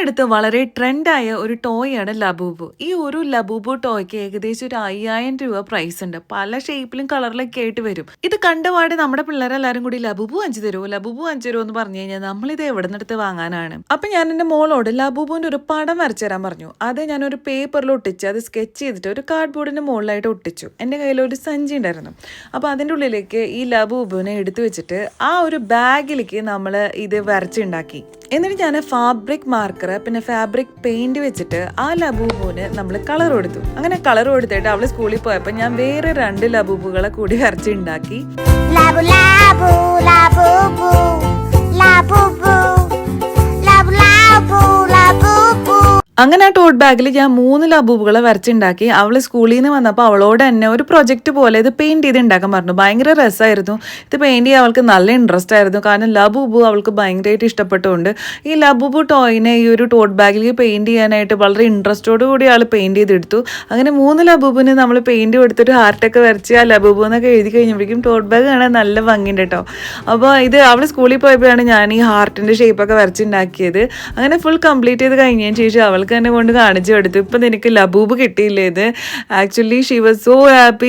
അടുത്ത് വളരെ ട്രെൻഡായ ഒരു ടോയാണ് ലബൂബു. ഈ ഒരു ലബൂബു ടോയ്ക്ക് ഏകദേശം ഒരു അയ്യായിരം രൂപ പ്രൈസ് ഉണ്ട്. പല ഷേപ്പിലും കളറിലൊക്കെ ആയിട്ട് വരും. ഇത് കണ്ടപാട് നമ്മുടെ പിള്ളേരെല്ലാരും കൂടി ലബൂബു അഞ്ചു തരുമോ ലബൂബു അഞ്ചു തരുമോ എന്ന് പറഞ്ഞു കഴിഞ്ഞാൽ നമ്മളിത് എവിടെ നിന്നെടുത്ത് വാങ്ങാനാണ്. അപ്പൊ ഞാൻ എന്റെ മോളോട് ലബൂബുവിന്റെ ഒരു പടം വരച്ചു തരാൻ പറഞ്ഞു. അത് ഞാൻ ഒരു പേപ്പറിൽ ഒട്ടിച്ച് അത് സ്കെച്ച് ചെയ്തിട്ട് ഒരു കാർഡ് ബോർഡിന്റെ മുകളിലായിട്ട് ഒട്ടിച്ചു. എന്റെ കയ്യിൽ ഒരു സഞ്ചി ഉണ്ടായിരുന്നു. അപ്പോൾ അതിന്റെ ഉള്ളിലേക്ക് ഈ ലബൂബുവിനെ എടുത്തു വെച്ചിട്ട് ആ ഒരു ബാഗിലേക്ക് നമ്മൾ ഇത് വരച്ചുണ്ടാക്കി എന്നിട്ട് ഞാൻ ഫാബ്രിക് മാർക്കർ പിന്നെ ഫാബ്രിക് പെയിന്റ് വെച്ചിട്ട് ആ ലബൂബുവിന് നമ്മൾ കളർ കൊടുത്തു. അങ്ങനെ കളർ കൊടുത്തിട്ട് അവൾ സ്കൂളിൽ പോയപ്പോൾ ഞാൻ വേറെ രണ്ട് ലബൂബുകളെ കൂടി വരച്ചുണ്ടാക്കി ലാബു labu, അങ്ങനെ ആ ടോട്ട് ബാഗിൽ ഞാൻ മൂന്ന് ലബൂബുകളെ വരച്ചുണ്ടാക്കി. അവൾ സ്കൂളിൽ നിന്ന് വന്നപ്പോൾ അവളോട് തന്നെ ഒരു പ്രൊജക്റ്റ് പോലെ ഇത് പെയിന്റ് ചെയ്ത് ഉണ്ടാക്കാൻ പറഞ്ഞു. ഭയങ്കര രസമായിരുന്നു ഇത് പെയിന്റ് ചെയ്യാൻ അവൾക്ക് നല്ല ഇൻട്രസ്റ്റ് ആയിരുന്നു. കാരണം ലബൂബു അവൾക്ക് ഭയങ്കരമായിട്ട് ഇഷ്ടപ്പെട്ടുകൊണ്ട്. ഈ ലബൂബു ടോയിനെ ഈ ഒരു ടോട്ട് ബാഗിൽ പെയിന്റ് ചെയ്യാനായിട്ട് വളരെ ഇൻട്രസ്റ്റോട് കൂടി ആൾ പെയിന്റ് ചെയ്തെടുത്തു. അങ്ങനെ മൂന്ന് ലബൂബിന് നമ്മൾ പെയിന്റ് കൊടുത്തിട്ട് ഹാർട്ടൊക്കെ വരച്ച് ആ ലബൂബു എന്നൊക്കെ എഴുതി കഴിഞ്ഞപ്പോഴേക്കും ടോട്ട് ബാഗ് കാണാൻ നല്ല ഭംഗിയുണ്ട് കേട്ടോ. അപ്പോൾ ഇത് അവൾ സ്കൂളിൽ പോയപ്പോഴാണ് ഞാൻ ഈ ഹാർട്ടിന്റെ ഷേപ്പൊക്കെ വരച്ചുണ്ടാക്കിയത്. അങ്ങനെ ഫുൾ കംപ്ലീറ്റ് ചെയ്ത് കഴിഞ്ഞതിന് ശേഷം അവൾക്ക് തന്നെ കൊണ്ട് കാണിച്ചു കൊടുത്തു. ഇപ്പം നിനക്ക് ലബൂബ് കിട്ടിയില്ലേ ഇത്? Actually she was so happy